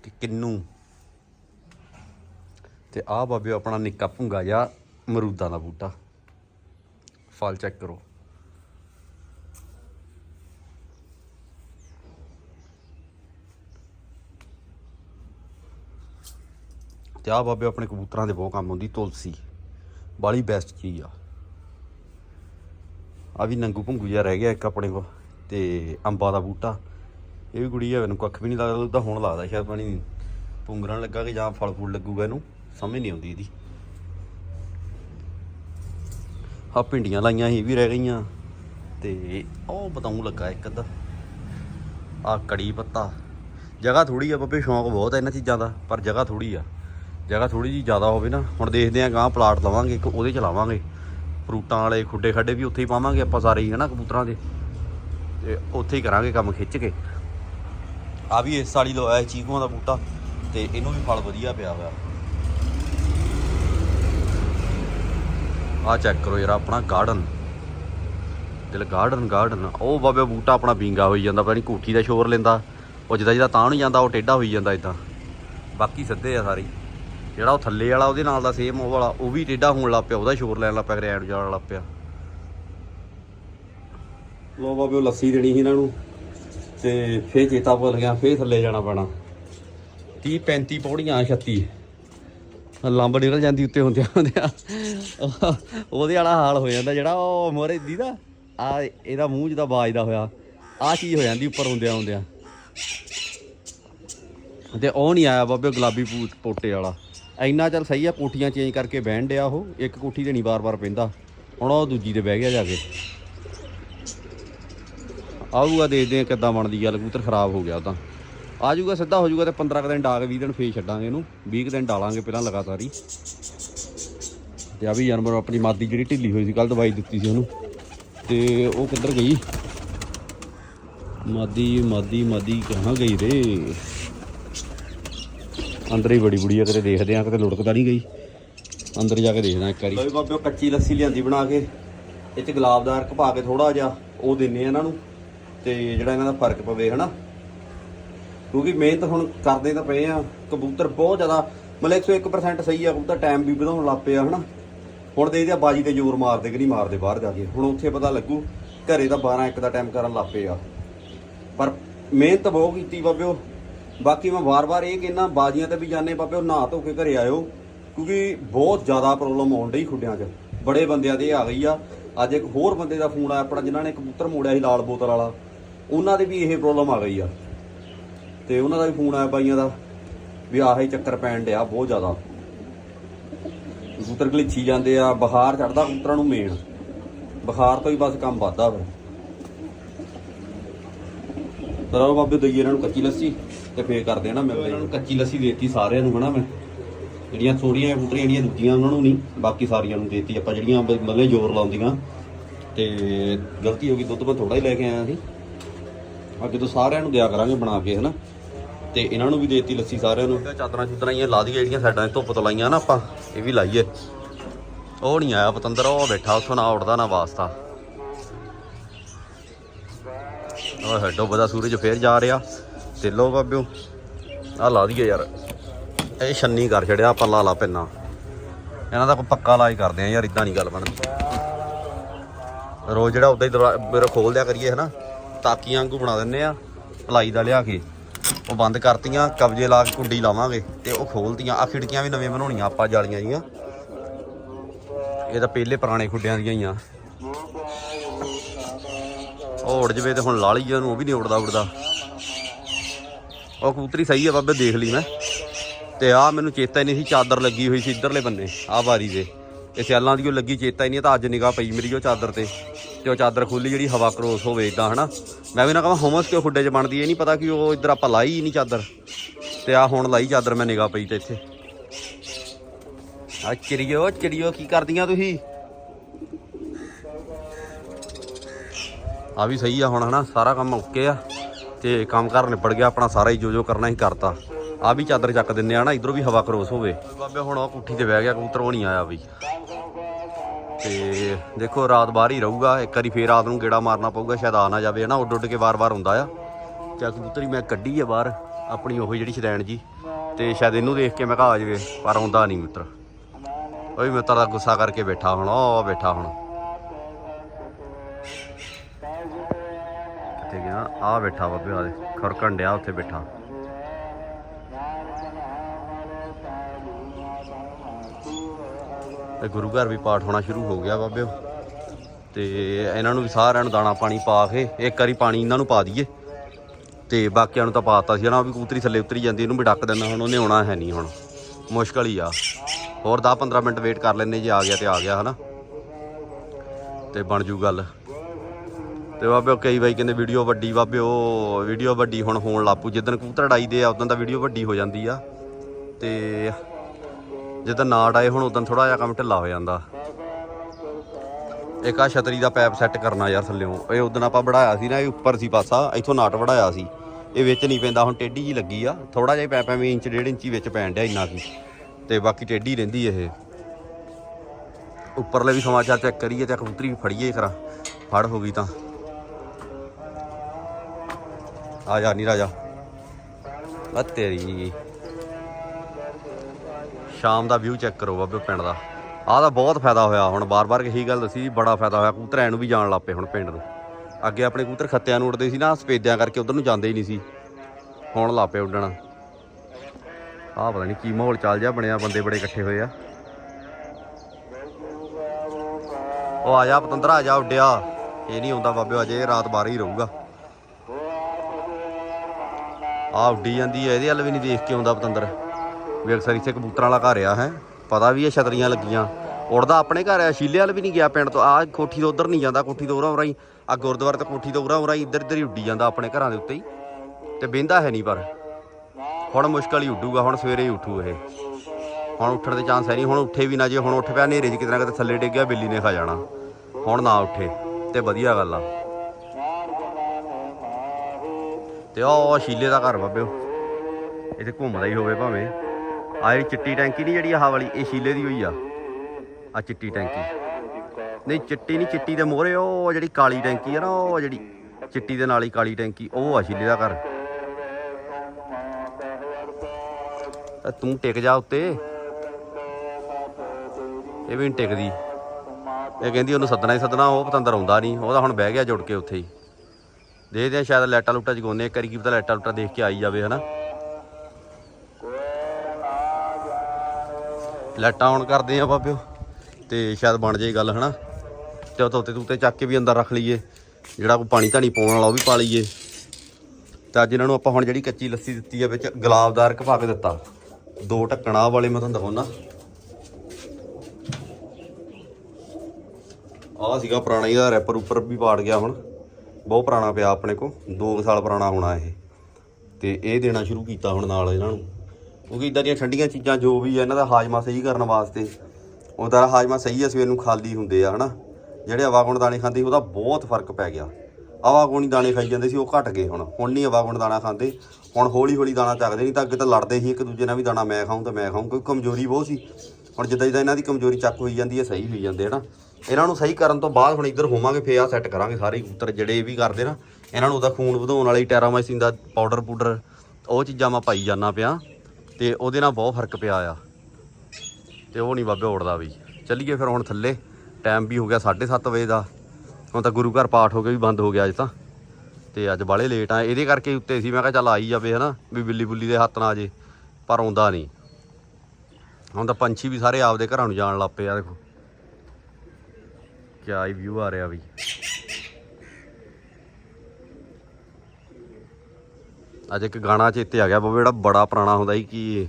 ਕਿ ਕਿੰਨੂ? ਤੇ ਆਹ ਬਾਬੇ ਆਪਣਾ ਨਿੱਕਾ ਭੁੰਗਾ ਜਿਹਾ ਮਰੂਦਾਂ ਦਾ ਬੂਟਾ। ਫਲ ਚੈੱਕ ਕਰੋ। ਤੇ ਆ ਬਾਬੇ ਆਪਣੇ ਕਬੂਤਰਾਂ ਦੇ ਬਹੁਤ ਕੰਮ ਹੁੰਦੀ, ਤੁਲਸੀ। ਬਾਲੀ ਬੈਸਟ ਚੀਜ਼ ਆ। ਆ ਵੀ ਨੰਗੂ ਭੁੰਗੂ ਜਿਹਾ ਰਹਿ ਗਿਆ ਇੱਕ ਆਪਣੇ ਕੋ ਤੇ ਅੰਬਾ ਦਾ ਬੂਟਾ। ਇਹ ਵੀ ਗੁੜੀ ਆ, ਮੈਨੂੰ ਕੱਖ ਵੀ ਨਹੀਂ ਲੱਗਦਾ, ਉਹਦਾ ਹੁਣ ਲੱਗਦਾ, ਸ਼ਾਇਦ ਪਾਣੀ ਪੁੰਗਰਨ ਲੱਗਾ ਕਿ ਜਾਂ ਫਲ ਫੂਲ ਲੱਗੂਗਾ ਇਹਨੂੰ। ਸਮਝ ਨਹੀਂ ਆਉਂਦੀ ਇਹਦੀ। ਆ ਭਿੰਡੀਆਂ ਲਾਈਆਂ ਸੀ, ਇਹ ਵੀ ਰਹਿ ਗਈਆਂ। ਤੇ ਉਹ ਬਤਾਉਂ ਲੱਗਾ ਇੱਕ ਅੱਧਾ। ਆ ਕੜੀ ਪੱਤਾ। ਜਗ੍ਹਾ ਥੋੜੀ ਆ ਬੱਬੇ, ਸ਼ੌਂਕ ਬਹੁਤ ਆ ਇਹਨਾਂ ਚੀਜ਼ਾਂ ਦਾ, ਪਰ ਜਗ੍ਹਾ ਥੋੜੀ ਆ। ਜਗ੍ਹਾ ਥੋੜੀ ਜੀ ਜ਼ਿਆਦਾ ਹੋਵੇ ਨਾ, ਹੁਣ ਦੇਖਦੇ ਆਂ ਗਾਂ ਪਲਾਟ ਲਵਾਂਗੇ, ਇੱਕ ਉਹਦੇ ਚ ਲਾਵਾਂਗੇ। ਫਰੂਟਾਂ ਵਾਲੇ ਖੁੱਡੇ ਖੱਡੇ ਵੀ ਉੱਥੇ ਹੀ ਪਾਵਾਂਗੇ ਆਪਾਂ ਸਾਰੇ ਹੀ, ਹਨਾ, ਕਬੂਤਰਾਂ ਦੇ। ਤੇ ਉੱਥੇ ਹੀ ਕਰਾਂਗੇ ਕੰਮ ਖਿੱਚ ਕੇ। ਆ ਵੀ ਇਸ ਸਾਲੀ ਲਵਾਇਆ ਚੀਕੂਆਂ ਦਾ ਬੂਟਾ, ਤੇ ਇਹਨੂੰ ਵੀ ਫਲ ਵਧੀਆ ਪਿਆ ਹੋਇਆ। ਆ ਚੈੱਕ ਕਰੋ ਯਾਰ, ਆਪਣਾ ਗਾਰਡਨ ਦਿਲ ਗਾਰਡਨ ਗਾਰਡਨ ਉਹ ਬਾਬੇ ਬੂਟਾ ਆਪਣਾ ਵਿੰਗਾ ਹੋਈ ਜਾਂਦਾ, ਪਤਾ ਨਹੀਂ ਕੋਠੀ ਦਾ ਸ਼ੋਰ ਲੈਂਦਾ। ਉਹ ਜਿੱਦਾਂ ਜਿੱਦਾਂ ਤਾਂ ਨੂੰ ਜਾਂਦਾ, ਉਹ ਟੇਢਾ ਹੋਈ ਜਾਂਦਾ ਇਦਾਂ ਬਾਕੀ ਸਿੱਧੇ ਆ ਸਾਰੇ। ਜਿਹੜਾ ਉਹ ਥੱਲੇ ਵਾਲਾ, ਉਹਦੇ ਨਾਲ ਦਾ ਸੇਮ ਉਹ ਵਾਲਾ, ਉਹ ਵੀ ਟੇਢਾ ਹੋਣ ਲੱਗ ਪਿਆ, ਉਹਦਾ ਸ਼ੋਰ ਲੈਣ ਲੱਗ ਪਿਆ ਗ੍ਰੈਂਡ ਜਾਣ ਲੱਗ ਪਿਆ। ਲੋ ਬਾਬੇ, ਉਹ ਲੱਸੀ ਦੇਣੀ ਸੀ ਇਹਨਾਂ ਨੂੰ, ਤੇ ਫੇਰ ਚੇਤਾ ਭੁੱਲ ਗਿਆ, ਫੇਰ ਥੱਲੇ ਜਾਣਾ ਪੈਣਾ। 30 35 ਪੌੜੀਆਂ 36 ਲੰਬ ਨਿਕਲ ਜਾਂਦੀ ਉੱਤੇ ਹੁੰਦਿਆਂ ਹੁੰਦਿਆਂ। ਉਹਦੇ ਵਾਲਾ ਹਾਲ ਹੋ ਜਾਂਦਾ ਜਿਹੜਾ ਉਹ ਮੋਰੇ ਦੀ ਦਾ ਆ ਇਹਦਾ ਮੂੰਹ ਜਿਹਦਾ ਬਾਜਦਾ ਹੋਇਆ ਆ ਚੀਜ਼ ਹੋ ਜਾਂਦੀ ਉੱਪਰ ਹੁੰਦਿਆਂ ਹੁੰਦਿਆਂ। ਤੇ ਉਹ ਨਹੀਂ ਆਇਆ ਬਾਬੇ ਗੁਲਾਬੀ ਪੂ- ਪੋਟੇ ਵਾਲਾ। ਇੰਨਾ ਚੱਲ ਸਹੀ ਆ ਕੋਠੀਆਂ ਚੇਂਜ ਕਰਕੇ ਬਹਿਣ ਡਿਆ ਉਹ ਇੱਕ ਕੋਠੀ ਤੇ ਨਹੀਂ ਬਾਰ-ਬਾਰ ਪੈਂਦਾ। ਹੁਣ ਉਹ ਦੂਜੀ ਤੇ ਬਹਿ ਗਿਆ ਜਾ ਕੇ। ਆਊਗਾ ਦੇਖਦੇ ਆ ਕਿੱਦਾਂ ਬਣਦੀ ਗੱਲ ਕਬੂਤਰ ਖਰਾਬ ਹੋ ਗਿਆ ਉਹ ਤਾਂ। ਆ ਜਾਊਗਾ ਸਿੱਧਾ ਹੋ ਜਾਊਗਾ ਤੇ 15 ਕੁ ਦਿਨ ਡਾਗ 20 ਦਿਨ ਫੇਰ ਛੱਡਾਂਗੇ ਇਹਨੂੰ 20 ਦਿਨ ਡਾਲਾਂਗੇ ਪਹਿਲਾਂ ਲਗਾਤਾਰ। ਹੀ ਤੇ ਆ ਵੀ ਜਾਨਵਰ ਆਪਣੀ ਮਾਦੀ ਜਿਹੜੀ ਢਿੱਲੀ ਹੋਈ ਸੀ ਕੱਲ ਦਵਾਈ ਦਿੱਤੀ ਸੀ ਉਹਨੂੰ। ਤੇ ਉਹ ਕਿੱਧਰ ਗਈ? ਮਾਦੀ ਮਾਦੀ ਮਾਦੀ ਕਹਾਂ ਗਈ ਰੇ? ਅੰਦਰ ਹੀ ਬੜੀ ਬੁੜੀ ਆ ਕਿਤੇ ਦੇਖਦੇ ਆ, ਕਿਤੇ ਲੁੜਕਦਾ ਨਹੀਂ ਗਈ। ਅੰਦਰ ਜਾ ਕੇ ਦੇਖਦਾ ਇੱਕ ਵਾਰੀ। ਬਾਬੇ ਕੱਚੀ ਲੱਸੀ ਲਿਆਂਦੀ ਬਣਾ ਕੇ। ਇਹ ਚ ਗੁਲਾਬ ਦਾ ਅਰਕ ਪਾ ਕੇ ਥੋੜਾ ਜਿਹਾ ਉਹ ਦਿੰਨੇ ਆ ਇਹਨਾਂ ਨੂੰ। ਤੇ ਜਿਹੜਾ ਇਹਨਾਂ ਦਾ ਫ਼ਰਕ ਪਵੇ, ਹਨਾ? ਕਿਉਂਕਿ ਮਿਹਨਤ ਹੁਣ ਕਰਦੇ ਤਾਂ ਪਏ ਆ, ਕਬੂਤਰ ਬਹੁਤ ਜ਼ਿਆਦਾ, ਮਤਲਬ 101% ਸਹੀ ਆ, ਕਬੂਤਰ ਟਾਈਮ ਵੀ ਵਧਾਉਣ ਲੱਗ ਪਿਆ ਹਨਾ? ਹੁਣ ਦੇਖਦੇ ਆ ਬਾਜੀ ਤੇ ਜ਼ੋਰ ਮਾਰਦੇ ਕਿ ਨਹੀਂ ਮਾਰਦੇ ਬਾਹਰ ਜਾ ਕੇ। ਹੁਣ ਉੱਥੇ ਪਤਾ ਲੱਗੂ, ਘਰੇ ਤਾਂ 12 1 ਦਾ ਟਾਈਮ ਕਰਨ ਲੱਗ ਪਏ ਆ। ਪਰ ਮਿਹਨਤ ਬਹੁਤ ਕੀਤੀ ਬਾਬਿਓ। ਬਾਕੀ ਮੈਂ ਵਾਰ-ਵਾਰ ਇਹ ਕਹਿੰਦਾ, ਬਾਜੀਆਂ ਤੇ ਵੀ ਜਾਣੇ ਬਾਬਿਓ ਨਹਾ ਧੋ ਕੇ ਘਰੇ ਆਇਓ, ਕਿਉਂਕਿ ਬਹੁਤ ਜ਼ਿਆਦਾ ਪ੍ਰੋਬਲਮ ਆਉਣ ਡਈ ਖੁੱਡਿਆਂ 'ਚ। ਬੜੇ ਬੰਦਿਆਂ ਦੇ ਆ ਗਈ ਆ। ਅੱਜ ਇੱਕ ਹੋਰ ਬੰਦੇ ਦਾ ਫੋਨ ਆਇਆ, ਆਪਣਾ ਜਿਨ੍ਹਾਂ ਨੇ ਕਬੂਤਰ ਮੋੜਿਆ ਸੀ ਲਾਲ ਬੋਤਲ ਵਾਲਾ। ਉਹਨਾਂ ਦੇ ਵੀ ਇਹ ਪ੍ਰੋਬਲਮ ਆ ਗਈ ਆ। ਤੇ ਉਹਨਾਂ ਦਾ ਵੀ ਫੋਨ ਆਇਆ ਬਾਈਆਂ ਦਾ ਵੀ ਆਹੀ ਚੱਕਰ ਪੈਣ ਡਿਆ ਬਹੁਤ ਜ਼ਿਆਦਾ। ਕਬੂਤਰ ਗਲਿੱਛੀ ਜਾਂਦੇ ਆ, ਬੁਖਾਰ ਚੜਦਾ ਕਬੂਤਰਾਂ ਨੂੰ ਮੇਨ ਬੁਖਾਰ ਤੋਂ ਹੀ ਬਸ ਕੰਮ ਵੱਧਦਾ ਫਿਰ। ਤਰੋ ਬਾਬੇ ਦਈਏ ਇਹਨਾਂ ਨੂੰ ਕੱਚੀ ਲੱਸੀ ਤੇ ਫੇਰ ਕਰਦੇ ਆ ਨਾ ਮਿਲਦੇ। ਇਹਨਾਂ ਨੂੰ ਕੱਚੀ ਲੱਸੀ ਦੇਤੀ ਸਾਰਿਆਂ ਨੂੰ ਹਨਾ ਮੈਂ। ਜਿਹੜੀਆਂ ਥੋੜੀਆਂ ਕਬੂਤਰੀਆਂ, ਜਿਹੜੀਆਂ ਦੂਜੀਆਂ ਉਹਨਾਂ ਨੂੰ ਨਹੀਂ, ਬਾਕੀ ਸਾਰੀਆਂ ਨੂੰ ਦੇਤੀ। ਆਪਾਂ ਜਿਹੜੀਆਂ ਮਤਲਬ ਜ਼ੋਰ ਲਾਉਂਦੀਆਂ। ਤੇ ਗਲਤੀ ਹੋ ਗਈ, ਦੁੱਧ ਮੈਂ ਥੋੜਾ ਹੀ ਲੈ ਕੇ ਆਇਆ ਸੀ। ਅੱਗੇ ਤੋਂ ਸਾਰਿਆਂ ਨੂੰ ਦਿਆ ਕਰਾਂਗੇ ਬਣਾ ਕੇ, ਹਨਾ? ਤੇ ਇਹਨਾਂ ਨੂੰ ਵੀ ਦੇਤੀ ਲੱਸੀ ਸਾਰਿਆਂ ਨੂੰ। ਚਾਦਰਾਂ ਚੁਦਰਾਂ ਹੀ ਲਾ ਦਈਏ ਜਿਹੜੀਆਂ ਸਾਈਡਾਂ 'ਤੇ ਧੁੱਪ ਤੋਂ ਲਾਈਆਂ ਨਾ ਆਪਾਂ, ਇਹ ਵੀ ਲਾਈਏ। ਉਹ ਨਹੀਂ ਆਇਆ ਪਤੰਦਰ, ਉਹ ਬੈਠਾ ਉੱਥੋਂ, ਨਾ ਉੱਡਦਾ, ਨਾ ਵਾਸਤਾ। ਉਹ ਹੈਡੋ ਬਦਾ ਸੂਰਜ ਫੇਰ ਜਾ ਰਿਹਾ। ਤੇ ਲੋ ਬਾਬਿਓ ਆ ਲਾ ਦਈਏ ਯਾਰ। ਇਹ ਛੰਨੀ ਕਰ ਛੜਿਆ, ਆਪਾਂ ਲਾ ਲਾ ਪੈਨਾ। ਇਹਨਾਂ ਦਾ ਕੋਈ ਪੱਕਾ ਇਲਾਜ ਕਰਦੇ ਆ ਯਾਰ ਇਦਾਂ ਨਹੀਂ ਗੱਲ ਬਣਦੀ। ਰੋਜ਼ ਜਿਹੜਾ ਉਦਾਂ ਹੀ ਦਰਵਾ- ਖੋਲ ਦਿਆ ਕਰੀਏ, ਹਨਾ? ਤਾਕੀਆਂ ਵਾਂਗੂ ਬਣਾ ਦਿੰਨੇ ਆ, ਪਲਾਈ ਦਾ ਲਿਆ ਕੇ। ਉਹ ਬੰਦ ਕਰਤੀਆਂ, ਕਬਜੇ ਲਾ ਕੇ ਕੁੰਡੀ ਲਾਵਾਂਗੇ ਤੇ ਉਹ ਖੋਲਤੀਆਂ। ਆ ਖਿੜਕੀਆਂ ਵੀ ਨਵੇਂ ਬਣਾਉਣੀਆਂ ਆਪਾਂ ਜਾਲੀਆਂ ਜੀਆਂ। ਇਹ ਤਾਂ ਪਹਿਲੇ ਪੁਰਾਣੇ ਖੁੱਡਿਆਂ ਦੀਆਂ ਹੀ ਆ। ਉਹ ਉੜ ਜਵੇ ਤੇ ਹੁਣ ਲਾ ਲਈ ਉਹਨੂੰ ਉਹ ਵੀ ਨਹੀਂ ਉੜਦਾ ਉੜਦਾ ਉਹ ਕਬੂਤਰੀ ਸਹੀ ਆ ਬਾਬੇ, ਦੇਖ ਲਈ ਮੈਂ। ਤੇ ਆ ਮੈਨੂੰ ਚੇਤਾ ਹੀ ਨਹੀਂ ਸੀ, ਚਾਦਰ ਲੱਗੀ ਹੋਈ ਸੀ ਇਧਰਲੇ ਬੰਨੇ ਆ ਬਾਰੀ ਦੇ। ਇਹ ਸਿਆਲਾਂ ਦੀ ਉਹ ਲੱਗੀ, ਚੇਤਾ ਹੀ ਨਹੀਂ ਤਾਂ ਅੱਜ ਨਿਗਾਹ ਪਈ ਮੇਰੀ ਉਹ ਚਾਦਰ ਤੇ। ਤੇ ਉਹ ਚਾਦਰ ਖੁੱਲੀ ਜਿਹੜੀ ਹਵਾ ਕਰੋਸ ਹੋਵੇ ਇਦਾਂ ਹਨਾ? ਮੈਂ ਵੀ ਨਾ ਕਹਾਂ ਹੋਮਸ ਕਿਉਂ ਖੁੱਡੇ 'ਚ ਬਣਦੀ ਇਹ ਨਹੀਂ ਪਤਾ ਕਿ ਉਹ ਇੱਧਰ ਆਪਾਂ ਲਾਈ ਹੀ ਨਹੀਂ ਚਾਦਰ। ਤੇ ਆ ਹੁਣ ਲਾਈ ਚਾਦਰ ਮੈਂ ਨਿਗਾਹ ਪਈ ਤੇ ਇੱਥੇ। ਆ ਚਿੜੀਓ ਚਿੜੀਓ, ਕੀ ਕਰਦੀਆਂ ਤੁਸੀਂ? ਆ ਵੀ ਸਹੀ ਆ ਹੁਣ, ਹਨਾ? ਸਾਰਾ ਕੰਮ ਓਕੇ ਆ। ਤੇ ਕੰਮ ਕਰ ਨਿਬੜ ਗਿਆ, ਆਪਣਾ ਸਾਰਾ ਹੀ ਜੋ ਜੋ ਕਰਨਾ ਹੀ ਕਰਤਾ। ਆ ਵੀ ਚਾਦਰ ਚੱਕ ਦਿੰਨੇ ਆ ਨਾ ਇਧਰੋਂ ਵੀ ਹਵਾ ਕਰੋਸ ਹੋਵੇ। ਬਾਬੇ, ਹੁਣ ਉਹ ਕੁੱਠੀ ਤੇ ਬਹਿ ਗਿਆ, ਕਬੂਤਰ ਉਹ ਨਹੀਂ ਆਇਆ ਵੀ ਤੇ ਦੇਖੋ, ਰਾਤ ਬਾਹਰ ਹੀ ਰਹੂਗਾ। ਇੱਕ ਵਾਰੀ ਫੇਰ ਰਾਤ ਨੂੰ ਗੇੜਾ ਮਾਰਨਾ ਪਊਗਾ ਸ਼ਾਇਦ ਆ ਨਾ ਜਾਵੇ ਹਨਾ ਉੱਡ ਉੱਡ ਕੇ ਵਾਰ-ਵਾਰ ਹੁੰਦਾ ਆ। ਚਾ ਕਬੂਤਰੀ ਮੈਂ ਕੱਢੀ ਆ ਬਾਹਰ, ਆਪਣੀ ਉਹ ਜਿਹੜੀ ਸ਼ਰੈਣ ਜੀ। ਤੇ ਸ਼ਾਇਦ ਇਹਨੂੰ ਦੇਖ ਕੇ ਮੈਂ ਕਿਹਾ ਆ ਜਾਵੇ, ਪਰ ਆਉਂਦਾ ਨਹੀਂ ਮਿੱਤਰ। ਉਹ ਵੀ ਮਿੱਤਰ ਦਾ ਗੁੱਸਾ ਕਰਕੇ ਬੈਠਾ ਹੁਣ, ਉਹ ਬੈਠਾ ਹੁਣ। ਕਿੱਥੇ ਗਿਆ? ਆ ਬੈਠਾ ਬਾਬੇ ਆ ਦੇ ਖੁਰਕਣ ਡਿਆ, ਉੱਥੇ ਬੈਠਾ। ਤੇ ਗੁਰੂ ਘਰ ਵੀ ਪਾਠ ਹੋਣਾ ਸ਼ੁਰੂ ਹੋ ਗਿਆ ਬਾਬਿਓ। ਤੇ ਇਹਨਾਂ ਨੂੰ ਵੀ ਸਾਰਿਆਂ ਨੂੰ ਦਾਣਾ ਪਾਣੀ ਪਾ ਕੇ ਇੱਕ ਵਾਰੀ ਪਾਣੀ ਇਹਨਾਂ ਨੂੰ ਪਾ ਦਈਏ। ਤੇ ਬਾਕੀਆਂ ਨੂੰ ਤਾਂ ਪਾਤਾ ਸੀ। ਨਾ ਵੀ ਕੂਤਰੀ ਥੱਲੇ ਉਤਰੀ ਜਾਂਦੀ, ਇਹਨੂੰ ਵੀ ਡੱਕ ਦਿੰਦਾ ਹੁਣ, ਉਹਨੇ ਆਉਣਾ ਹੈ ਨਹੀਂ ਹੁਣ। ਮੁਸ਼ਕਲ ਹੀ ਆ। ਹੋਰ 10 15 ਮਿੰਟ ਵੇਟ ਕਰ ਲੈਨੇ ਜੇ ਆ ਗਿਆ ਤੇ ਆ ਗਿਆ, ਹਨਾ। ਤੇ ਬਣ ਜੂ ਗੱਲ। ਤੇ ਬਾਬਿਓ ਕਈ ਵਾਰੀ ਕਹਿੰਦੇ ਵੀਡੀਓ ਵੱਡੀ, ਬਾਬਿਓ ਵੀਡੀਓ ਵੱਡੀ ਹੁਣ ਹੋਣ ਲੱਪੂ ਜਿੱਦਣ ਕਬੂਤਰ ਡਾਈ ਦੇ ਆ, ਉਦੋਂ ਦਾ ਵੀਡੀਓ ਵੱਡੀ ਹੋ ਜਾਂਦੀ ਆ। ਤੇ ਜਦੋਂ ਨਾ ਆਏ, ਹੁਣ ਉਦੋਂ ਥੋੜਾ ਜਿਹਾ ਕੰਮ ਢਿੱਲਾ ਹੋ ਜਾਂਦਾ। ਇੱਕ ਆ ਛਤਰੀ ਦਾ ਪੈਪ ਸੈੱਟ ਕਰਨਾ ਯਾਰ ਥੱਲਿਓਂ। ਇਹ ਉਦੋਂ ਆਪਾਂ ਵੜਾਇਆ ਸੀ ਨਾ, ਇਹ ਉੱਪਰ ਸੀ ਪਾਸਾ, ਇੱਥੋਂ ਨਾਟ ਵੜਾਇਆ ਸੀ। ਇਹ ਵਿੱਚ ਨਹੀਂ ਪੈਂਦਾ, ਹੁਣ ਟੇਢੀ ਜੀ ਲੱਗੀ ਆ। ਥੋੜਾ ਜਿਹਾ ਪੈਪ ਐਵੇਂ ਇੰਚ, ਡੇਢ ਇੰਚੀ ਵਿੱਚ ਪੈਣ ਡਿਆ ਇੰਨਾ ਕੀ। ਤੇ ਬਾਕੀ ਟੇਢੀ ਰਹਿੰਦੀ ਇਹ। ਉੱਪਰਲੇ ਵੀ ਸਮਾਚਾਰ ਚੈੱਕ ਕਰੀਏ ਤੇ ਕਬੂਤਰੀ ਵੀ ਫੜੀਏ ਖਰਾ ਫੜ ਹੋ ਗਈ ਤਾਂ। ਆ ਜਾ ਨਹੀਂ ਰਾਜਾ ਆ ਤੇਰੀ। ਸ਼ਾਮ ਦਾ ਵਿਊ ਚੈੱਕ ਕਰੋ ਬਾਬੇ ਪਿੰਡ ਦਾ। ਆਹ ਤਾਂ ਬਹੁਤ ਫਾਇਦਾ ਹੋਇਆ ਹੁਣ, ਬਾਰ-ਬਾਰ ਇਹੀ ਗੱਲ ਦੱਸੀ ਬੜਾ ਫਾਇਦਾ ਹੋਇਆ ਕੂਤਰਿਆਂ ਨੂੰ ਵੀ ਜਾਣ ਲੱਪੇ ਹੁਣ ਪਿੰਡ ਨੂੰ। ਅੱਗੇ ਆਪਣੇ ਕਬੂਤਰ ਖੱਤਿਆਂ ਨੂੰ ਉੱਡਦੇ ਸੀ ਨਾ, ਸਪੇਦਿਆਂ ਕਰਕੇ ਉਧਰ ਨੂੰ ਜਾਂਦੇ ਹੀ ਨਹੀਂ ਸੀ। ਹੁਣ ਲੱਪੇ ਉੱਡਣ। ਆਹ ਪਤਾ ਨਹੀਂ ਕੀ ਮਾਹੌਲ ਚੱਲ ਜਾ ਬਣਿਆ, ਬੰਦੇ ਬੜੇ ਇਕੱਠੇ ਹੋਏ ਆ। ਉਹ ਆ ਜਾ ਪਤੰਦਰਾ, ਆ ਜਾ ਉੱਡਿਆ। ਇਹ ਨਹੀਂ ਆਉਂਦਾ ਬਾਬੇ, ਅਜੇ ਰਾਤ ਬਾਹਰ ਹੀ ਰਹੂਗਾ। ਆ ਉੱਡੀ ਜਾਂਦੀ ਹੈ, ਇਹਦੇ ਵੱਲ ਵੀ ਨਹੀਂ ਦੇਖ ਕੇ ਆਉਂਦਾ ਪਤੰਦਰ। ਵੀ ਅਕਸਰ ਇੱਥੇ ਕਬੂਤਰਾਂ ਵਾਲਾ ਘਰ ਆ, ਹੈ। ਪਤਾ ਵੀ ਇਹ ਛਤਰੀਆਂ ਲੱਗੀਆਂ। ਉੜਦਾ ਆਪਣੇ ਘਰ ਆ, ਸ਼ੀਲੇ ਵਾਲ ਵੀ ਨਹੀਂ ਗਿਆ ਪਿੰਡ ਤੋਂ। ਆ ਕੋਠੀ ਤੋਂ ਉਧਰ ਨਹੀਂ ਜਾਂਦਾ, ਕੋਠੀ ਤੋਂ ਉਰਾ ਉਰਾ ਹੀ। ਆ ਗੁਰਦੁਆਰੇ ਤੋਂ ਕੋਠੀ ਤੋਂ ਉਰਾ ਉਰਾ ਹੀ ਇੱਧਰ ਇੱਧਰ ਹੀ ਉੱਡੀ ਜਾਂਦਾ ਆਪਣੇ ਘਰਾਂ ਦੇ ਉੱਤੇ ਹੀ। ਤੇ ਬਹਿੰਦਾ ਹੈ ਨਹੀਂ ਪਰ। ਹੁਣ ਮੁਸ਼ਕਲ ਹੀ ਉੱਡੂਗਾ, ਹੁਣ ਸਵੇਰੇ ਹੀ ਉੱਠੂ ਇਹ। ਹੁਣ ਉੱਠਣ ਦੇ ਚਾਂਸ ਹੈ ਨਹੀਂ। ਹੁਣ ਉੱਠੇ ਵੀ ਨਾ ਜੇ, ਹੁਣ ਉੱਠ ਪਿਆ ਹਨੇਰੇ 'ਚ ਕਿਤੇ ਨਾ ਕਿਤੇ ਥੱਲੇ ਡਿੱਗ ਗਿਆ, ਬਿੱਲੀ ਨੇ ਖਾ ਜਾਣਾ। ਹੁਣ ਨਾ ਉੱਠੇ, ਤੇ ਵਧੀਆ ਗੱਲ ਆ। ਤੇ ਉਹ ਸ਼ੀਲੇ ਦਾ ਘਰ ਬਾਬਿਓ। ਇੱਥੇ ਘੁੰਮਦਾ ਹੀ ਹੋਵੇ ਭਾਵੇਂ। ਆਹ ਜਿਹੜੀ ਚਿੱਟੀ ਟੈਂਕੀ ਨਹੀਂ ਜਿਹੜੀ ਆਹ ਵਾਲੀ, ਇਹ ਸ਼ੀਲੇ ਦੀ ਹੋਈ ਆ। ਆ ਚਿੱਟੀ ਟੈਂਕੀ। ਨਹੀਂ, ਚਿੱਟੀ ਨਹੀਂ, ਚਿੱਟੀ ਦੇ ਮੋਹਰੇ, ਉਹ ਜਿਹੜੀ ਕਾਲੀ ਟੈਂਕੀ ਆ ਨਾ, ਉਹ ਜਿਹੜੀ ਚਿੱਟੀ ਦੇ ਨਾਲ ਹੀ ਕਾਲੀ ਟੈਂਕੀ, ਉਹ ਆ ਸ਼ੀਲੇ ਦਾ ਘਰ। ਤਾਂ ਤੂੰ ਟਿਕ ਜਾ ਉੱਤੇ। ਇਹ ਵੀ ਨੀ ਟਿਕਦੀ। ਇਹ ਕਹਿੰਦੀ ਉਹਨੂੰ ਸੱਦਣਾ ਹੀ ਸੱਦਣਾ, ਉਹ ਪਤੰਦਰ ਆਉਂਦਾ ਨਹੀਂ ਉਹਦਾ ਹੁਣ ਬਹਿ ਗਿਆ ਜੁੜ ਕੇ ਉੱਥੇ ਹੀ। ਦੇਖਦੇ ਆ ਸ਼ਾਇਦ ਲੈਟਾ ਲੁੱਟਾ ਜਗਾਉਂਦੇ ਇੱਕ ਵਾਰੀ ਕੀ ਪਤਾ ਲੈਟਾ ਲੁੱਟਾ ਦੇਖ ਕੇ ਆਈ ਜਾਵੇ, ਹਨਾ? ਲਾਈਟਾਂ ਆਨ ਕਰਦੇ ਆ ਬਾਬਿਓ, ਤੇ ਸ਼ਾਇਦ ਬਣ ਜਾਏ ਗੱਲ, ਹਨਾ? ਤੇ ਉਹ ਤੋਤੇ ਤੂਤੇ ਚੱਕ ਕੇ ਵੀ ਅੰਦਰ ਰੱਖ ਲਈਏ, ਜਿਹੜਾ ਕੋਈ ਪਾਣੀ ਧਾਣੀ ਪਾਉਣ ਵਾਲਾ ਉਹ ਵੀ ਪਾ ਲਈਏ। ਤੇ ਅੱਜ ਇਹਨਾਂ ਨੂੰ ਆਪਾਂ ਹੁਣ ਜਿਹੜੀ ਕੱਚੀ ਲੱਸੀ ਦਿੱਤੀ ਆ ਵਿੱਚ ਗੁਲਾਬਦਾਰ ਪਾ ਕੇ ਦਿੱਤਾ। ਦੋ ਢੱਕਣਾ ਵਾਲੇ ਮੈਂ ਤੁਹਾਨੂੰ ਦਿਖਾਉਣਾ ਆਹ ਸੀਗਾ ਪੁਰਾਣਾ ਇਹਦਾ ਰੈਪਰ ਉੱਪਰ ਵੀ ਪਾੜ ਗਿਆ ਹੁਣ। ਬਹੁਤ ਪੁਰਾਣਾ ਪਿਆ ਆਪਣੇ ਕੋ 2 ਸਾਲ ਪੁਰਾਣਾ ਹੋਣਾ ਇਹ। ਤੇ ਇਹ ਦੇਣਾ ਸ਼ੁਰੂ ਕੀਤਾ ਹੁਣ ਨਾਲ ਇਹਨਾਂ ਨੂੰ। ਕਿਉਂਕਿ ਇਦਾਂ ਦੀਆਂ ਠੰਡੀਆਂ ਚੀਜ਼ਾਂ ਜੋ ਵੀ ਆ, ਇਹਨਾਂ ਦਾ ਹਾਜ਼ਮਾ ਸਹੀ ਕਰਨ ਵਾਸਤੇ ਉਹਦਾ ਹਾਜ਼ਮਾ ਸਹੀ ਆ, ਸਵੇਰ ਨੂੰ ਖਾਲੀ ਹੁੰਦੇ ਆ, ਹਨਾ? ਜਿਹੜੇ ਆਵਾਗੁਣ ਦਾਣੇ ਖਾਂਦੇ ਸੀ, ਉਹਦਾ ਬਹੁਤ ਫ਼ਰਕ ਪੈ ਗਿਆ। ਹਵਾ ਗੁਣੀ ਦਾਣੇ ਖਾਈ ਜਾਂਦੇ ਸੀ, ਉਹ ਘਟ ਗਏ ਹੁਣ। ਹੁਣ ਨਹੀਂ ਆਵਾਗੁਣ ਦਾਣਾ ਖਾਂਦੇ। ਹੁਣ ਹੌਲੀ ਹੌਲੀ ਦਾਣਾ ਚੱਕਦੇ ਨਹੀਂ, ਤਾਂ ਅੱਗੇ ਤਾਂ ਲੜਦੇ ਸੀ, ਇੱਕ ਦੂਜੇ ਨਾਲ ਵੀ ਦਾਣਾ ਮੈਂ ਖਾਊਂ ਤਾਂ ਮੈਂ ਖਾਊਂ ਕੋਈ ਕਮਜ਼ੋਰੀ ਬਹੁਤ ਸੀ। ਹੁਣ ਜਿੱਦਾਂ ਜਿੱਦਾਂ ਇਹਨਾਂ ਦੀ ਕਮਜ਼ੋਰੀ ਚੱਕ ਹੋਈ ਜਾਂਦੀ ਹੈ ਸਹੀ ਹੋਈ ਜਾਂਦੇ ਹਨਾ? ਇਹਨਾਂ ਨੂੰ ਸਹੀ ਕਰਨ ਤੋਂ ਬਾਅਦ ਹੁਣ ਇੱਧਰ ਹੋਵਾਂਗੇ, ਫੇਰ ਆ ਸੈੱਟ ਕਰਾਂਗੇ ਸਾਰੇ ਕਬੂਤਰ, ਜਿਹੜੇ ਇਹ ਵੀ ਕਰਦੇ ਨਾ, ਇਹਨਾਂ ਨੂੰ ਉਹਦਾ ਖੂਨ ਵਧਾਉਣ ਵਾਲੀ ਟੈਰਾਮਾਈਸਿਨ ਦਾ ਪਾਊਡਰ ਪੂਡਰ ਉਹ ਚੀਜ਼ਾਂ ਮੈਂ ਪਾਈ ਜਾਂਦਾ ਪਿਆ। ਤੇ ਉਹਦੇ ਨਾਲ ਬਹੁਤ ਫ਼ਰਕ ਪਿਆ ਆ। ਤੇ ਉਹ ਨਹੀਂ ਬਾਬੇ ਉੜਦਾ ਵੀ। ਚੱਲੀਏ ਫਿਰ ਹੁਣ ਥੱਲੇ। ਟਾਈਮ ਵੀ ਹੋ ਗਿਆ 7:30 ਵਜੇ ਦਾ। ਹੁਣ ਤਾਂ ਗੁਰੂ ਘਰ ਪਾਠ ਹੋ ਕੇ ਵੀ ਬੰਦ ਹੋ ਗਿਆ ਅੱਜ ਤਾਂ। ਤੇ ਅੱਜ ਬਾਲੇ ਲੇਟ ਆ। ਇਹਦੇ ਕਰਕੇ ਉੱਤੇ ਸੀ। ਮੈਂ ਕਿਹਾ ਚੱਲ ਆਈ ਜਾਵੇ ਹਨਾ, ਵੀ ਬਿੱਲੀ ਬੁੱਲੀ ਦੇ ਹੱਥ ਨਾ ਆ ਜੇ। ਪਰ ਆਉਂਦਾ ਨਹੀਂ। ਹੁਣ ਤਾਂ ਪੰਛੀ ਵੀ ਸਾਰੇ ਆਪਦੇ ਘਰਾਂ ਨੂੰ ਜਾਣ ਲੱਗ ਪਏ ਆ, ਦੇਖੋ। ਕਿਆ ਹੀ ਵਿਊ ਆ ਰਿਹਾ ਵੀ। ਅੱਜ ਇੱਕ ਗਾਣਾ ਚੇਤੇ ਆ ਗਿਆ ਬਾਬਾ, ਜਿਹੜਾ ਬੜਾ ਪੁਰਾਣਾ ਹੁੰਦਾ ਸੀ ਕਿ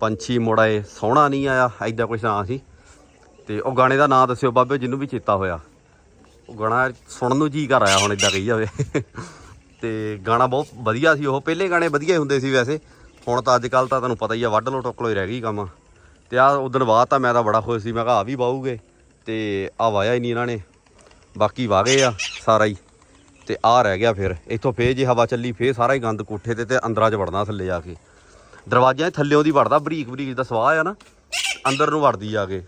ਪੰਛੀ ਮੁੜਾਏ ਸੋਹਣਾ ਨਹੀਂ ਆਇਆ ਐਦਾਂ ਕੁਛ ਨਾਂ ਸੀ। ਤੇ ਉਹ ਗਾਣੇ ਦਾ ਨਾਂ ਦੱਸਿਓ ਬਾਬੇ, ਜਿਹਨੂੰ ਵੀ ਚੇਤਾ ਹੋਇਆ। ਉਹ ਗਾਣਾ ਸੁਣਨ ਨੂੰ ਜੀ ਕਰ ਆਇਆ ਹੁਣ ਇਦਾਂ ਕਹੀ ਜਾਵੇ। ਤੇ ਗਾਣਾ ਬਹੁਤ ਵਧੀਆ ਸੀ ਉਹ, ਪਹਿਲੇ ਗਾਣੇ ਵਧੀਆ ਹੀ ਹੁੰਦੇ ਸੀ ਵੈਸੇ। ਹੁਣ ਤਾਂ ਅੱਜ ਕੱਲ ਤਾਂ ਤੁਹਾਨੂੰ ਪਤਾ ਹੀ ਆ, ਵੱਢ ਲੋ ਟੋਕ ਲੋ ਹੀ ਰਹਿ ਗਈ ਕੰਮ। ਤੇ ਆ ਉਦੋਂ ਬਾਅਦ ਤਾਂ ਮੈਂ ਤਾਂ ਬੜਾ ਖੁਸ਼ ਸੀ, ਮੈਂ ਕਿਹਾ ਆ ਵੀ ਵਾਹੂਗੇ। ਤੇ ਆ ਵਾਇਆ ਹੀ ਨਹੀਂ ਇਹਨਾਂ ਨੇ। ਬਾਕੀ ਵਾਗੇ ਆ, ਸਾਰਾ ਹੀ। ਤੇ ਆ ਰਹਿ ਗਿਆ ਫਿਰ। ਇੱਥੋਂ ਫੇਰ ਜੇ ਹਵਾ ਚੱਲੀ, ਫੇਰ ਸਾਰਾ ਹੀ ਗੰਦ ਕੋਠੇ ਤੇ ਤੇ ਅੰਦਰਾਂ 'ਚ ਵੜਨਾ ਥੱਲੇ ਜਾ ਕੇ। ਦਰਵਾਜ਼ਿਆਂ 'ਚ ਥੱਲਿਓਂ ਦੀ ਵੜਦਾ ਬਰੀਕ ਬਰੀਕ ਦਾ ਸਵਾਹ ਆ ਨਾ, ਅੰਦਰ ਨੂੰ ਵੜਦੀ ਜਾ ਕੇ।